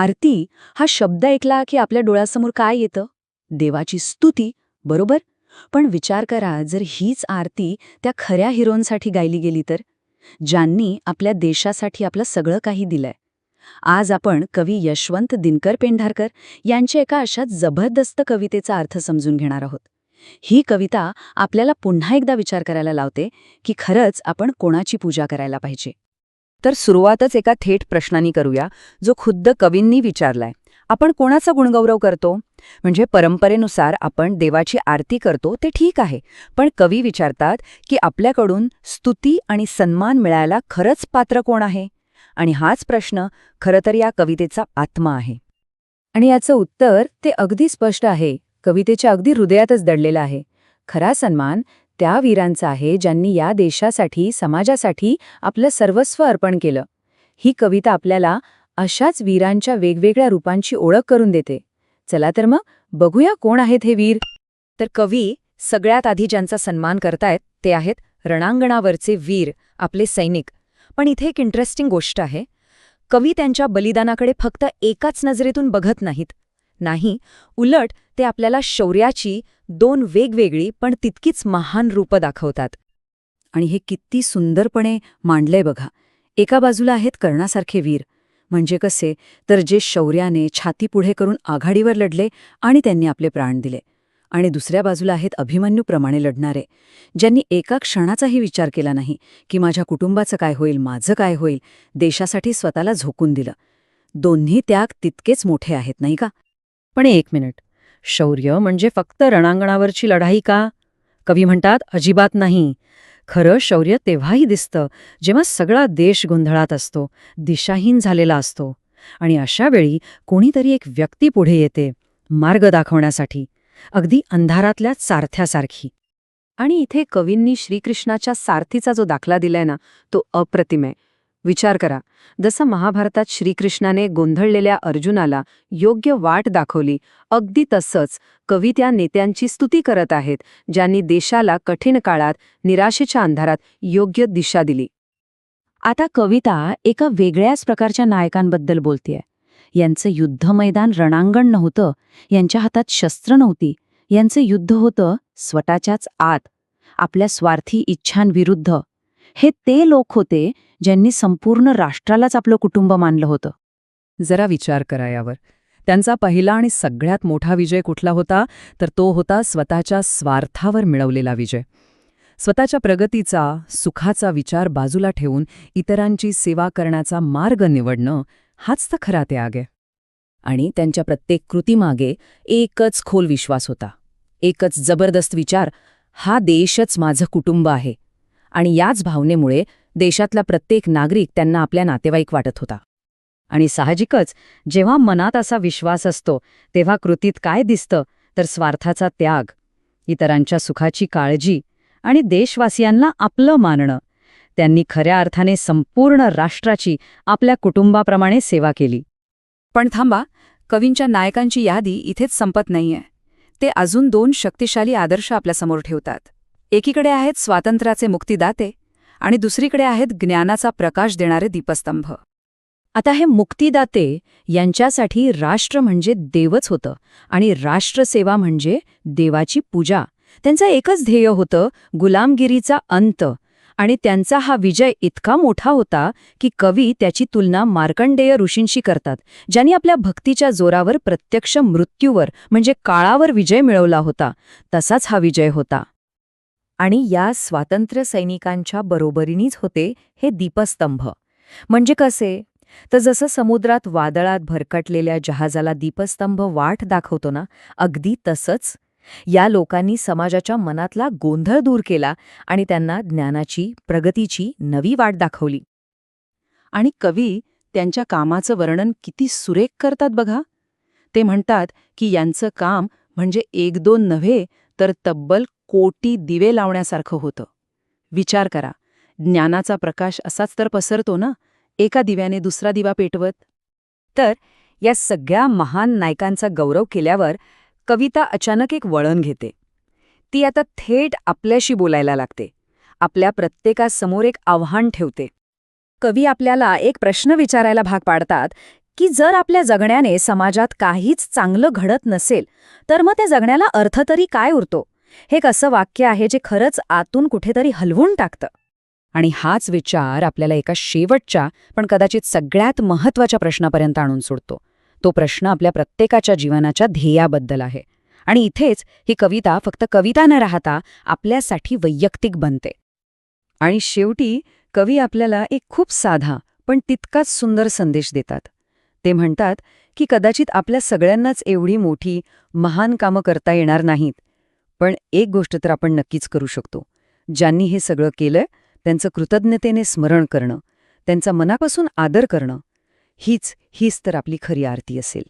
आरती हा शब्द ऐकला की आपल्या डोळ्यासमोर काय येतं? देवाची स्तुती बरोबर? पण विचार करा जर हीच आरती त्या खऱ्या हिरोंसाठी गायली गेली तर? ज्यांनी आपल्या देशासाठी आपलं सगळं काही दिलंय. आज आपण कवी यशवंत दिनकर पेंढारकर यांच्या एका अशा जबरदस्त कवितेचा अर्थ समजून घेणार आहोत. ही कविता आपल्याला पुन्हा एकदा विचार करायला लावते की खरंच आपण कोणाची पूजा करायला पाहिजे? तर सुरुवातच एका थेट प्रश्नांनी करूया जो खुद्द कवींनी विचारलाय. आपण कोणाचा गुणगौरव करतो? म्हणजे परंपरेनुसार आपण देवाची आरती करतो ते ठीक आहे. पण कवी विचारतात की आपल्याकडून स्तुती आणि सन्मान मिळायला खरंच पात्र कोण आहे? आणि हाच प्रश्न खरं तर या कवितेचा आत्मा आहे. आणि याचं उत्तर ते अगदी स्पष्ट आहे. कवितेच्या अगदी हृदयातच दडलेलं आहे. खरा सन्मान त्या वीरांचा आहे ज्यांनी या देशासाठी समाजासाठी आपलं सर्वस्व अर्पण केलं. ही कविता आपल्याला अशाच वीरांच्या वेगवेगळ्या रूपांची ओळख करून देते. चला तर मग बघूया कोण आहेत हे वीर. तर कवी सगळ्यात आधी ज्यांचा सन्मान करतायत ते आहेत रणांगणावरचे वीर आपले सैनिक. पण इथे एक इंटरेस्टिंग गोष्ट आहे. कवी त्यांच्या बलिदानाकडे फक्त एकाच नजरेतून बघत नाहीत. नाही उलट ते आपल्याला शौर्याची दोन वेगवेगळी पण तितकीच महान रूपं दाखवतात. आणि हे किती सुंदरपणे मांडलंय बघा. एका बाजूला आहेत कर्णासारखे वीर. म्हणजे कसे? तर जे शौर्याने छाती पुढे करून आघाडीवर लढले आणि त्यांनी आपले प्राण दिले. आणि दुसऱ्या बाजूला आहेत अभिमन्यूप्रमाणे लढणारे. ज्यांनी एका क्षणाचाही विचार केला नाही की माझ्या कुटुंबाचं काय होईल माझं काय होईल देशासाठी स्वतःला झोकून दिलं. दोन्ही त्याग तितकेच मोठे आहेत नाही का? पण एक मिनिट. शौर्य म्हणजे फक्त रणांगणावरची लढाई का? कवी म्हणतात अजिबात नाही. खरं शौर्य तेव्हाही दिसतं जेव्हा सगळा देश गोंधळात असतो दिशाहीन झालेला असतो. आणि अशा वेळी कोणीतरी एक व्यक्ती पुढे येते मार्ग दाखवण्यासाठी अगदी अंधारातल्या सारथ्यासारखी. आणि इथे कवींनी श्रीकृष्णाच्या सारथीचा जो दाखला दिलाय ना तो अप्रतिम आहे. विचार करा. जसं महाभारतात श्रीकृष्णाने गोंधळलेल्या अर्जुनाला योग्य वाट दाखवली अगदी तसंच कवी त्या नेत्यांची स्तुती करत आहेत ज्यांनी देशाला कठीण काळात निराशेच्या अंधारात योग्य दिशा दिली. आता कविता एका वेगळ्याच प्रकारच्या नायकांबद्दल बोलतेय. यांचं युद्ध मैदान रणांगण नव्हतं यांच्या हातात शस्त्र नव्हती यांचं युद्ध होतं स्वतःच्याच आत आपल्या स्वार्थी इच्छांविरुद्ध. हे ते लोक होते ज्यांनी संपूर्ण राष्ट्रालाच आपलं कुटुंब मानलं होतं. जरा विचार करा यावर. त्यांचा पहिला आणि सगळ्यात मोठा विजय कुठला होता? तर तो होता स्वतःच्या स्वार्थावर मिळवलेला विजय. स्वतःच्या प्रगतीचा सुखाचा विचार बाजूला ठेवून इतरांची सेवा करण्याचा मार्ग निवडणं हाच तर खरा त्याग आहे. आणि त्यांच्या प्रत्येक कृतीमागे एकच खोल विश्वास होता. एकच जबरदस्त विचार हा देशच माझं कुटुंब आहे. आणि याच भावनेमुळे देशातला प्रत्येक नागरिक त्यांना आपल्या नातेवाईक वाटत होता. आणि साहजिकच जेव्हा मनात असा विश्वास असतो तेव्हा कृतीत काय दिसतं तर स्वार्थाचा त्याग इतरांच्या सुखाची काळजी आणि देशवासियांना आपलं मानणं त्यांनी खऱ्या अर्थाने संपूर्ण राष्ट्राची आपल्या कुटुंबाप्रमाणे सेवा केली. पण थांबा कवींच्या नायकांची यादी इथेच संपत नाहीये. ते अजून दोन शक्तिशाली आदर्श आपल्यासमोर ठेवतात. एकीकडे आहेत स्वातंत्र्याचे मुक्तिदाते आणि दुसरीकडे आहेत ज्ञानाचा प्रकाश देणारे दीपस्तंभ. आता हे मुक्तीदाते यांच्यासाठी राष्ट्र म्हणजे देवच होतं आणि राष्ट्रसेवा म्हणजे देवाची पूजा. त्यांचं एकच ध्येय होतं गुलामगिरीचा अंत आणि त्यांचा हा विजय इतका मोठा होता की कवी त्याची तुलना मार्कंडेय ऋषींशी करतात ज्यांनी आपल्या भक्तीच्या जोरावर प्रत्यक्ष मृत्यूवर म्हणजे काळावर विजय मिळवला होता तसाच हा विजय होता. आणि या स्वातंत्र्य सैनिकांच्या बरोबरीनीच होते हे दीपस्तंभ. म्हणजे कसे? तर जसं समुद्रात वादळात भरकटलेल्या जहाजाला दीपस्तंभ वाट दाखवतो ना अगदी तसंच. या लोकांनी समाजाच्या मनातला गोंधळ दूर केला आणि त्यांना ज्ञानाची प्रगतीची नवी वाट दाखवली. आणि कवी त्यांच्या कामाचं वर्णन किती सुरेख करतात बघा. ते म्हणतात की यांचं काम म्हणजे एक दोन नव्हे तर तब्बल कोटी दिवे लावण्यासारखं होतं. विचार करा ज्ञानाचा प्रकाश असाच तर पसरतो ना? एका दिव्याने दुसरा दिवा पेटवत? तर या सगळ्या महान नायकांचा गौरव केल्यावर कविता अचानक एक वळण घेते. ती आता थेट आपल्याशी बोलायला लागते. आपल्या प्रत्येकासमोर एक आव्हान ठेवते. कवी आपल्याला एक प्रश्न विचारायला भाग पाडतात की जर आपल्या जगण्याने समाजात काहीच चांगलं घडत नसेल तर मग त्या जगण्याला अर्थ तरी काय उरतो? हे एक असं वाक्य आहे जे खरंच आतून कुठेतरी हलवून टाकतं? आणि हाच विचार आपल्याला एका शेवटच्या पण कदाचित सगळ्यात महत्त्वाच्या प्रश्नापर्यंत आणून सोडतो. तो प्रश्न आपल्या प्रत्येकाच्या जीवनाच्या ध्येयाबद्दल आहे. आणि इथेच ही कविता फक्त कविता न राहता आपल्यासाठी वैयक्तिक बनते. आणि शेवटी कवी आपल्याला एक खूप साधा पण तितकाच सुंदर संदेश देतात. ते म्हणतात की कदाचित आपल्या सगळ्यांनाच एवढी मोठी महान कामं करता येणार नाहीत पण एक गोष्ट तर आपण नक्कीच करू शकतो. ज्यांनी हे सगळं केलंय त्यांचं कृतज्ञतेने स्मरण करणं त्यांचा मनापासून आदर करणं हीच हीच तर आपली खरी आरती असेल.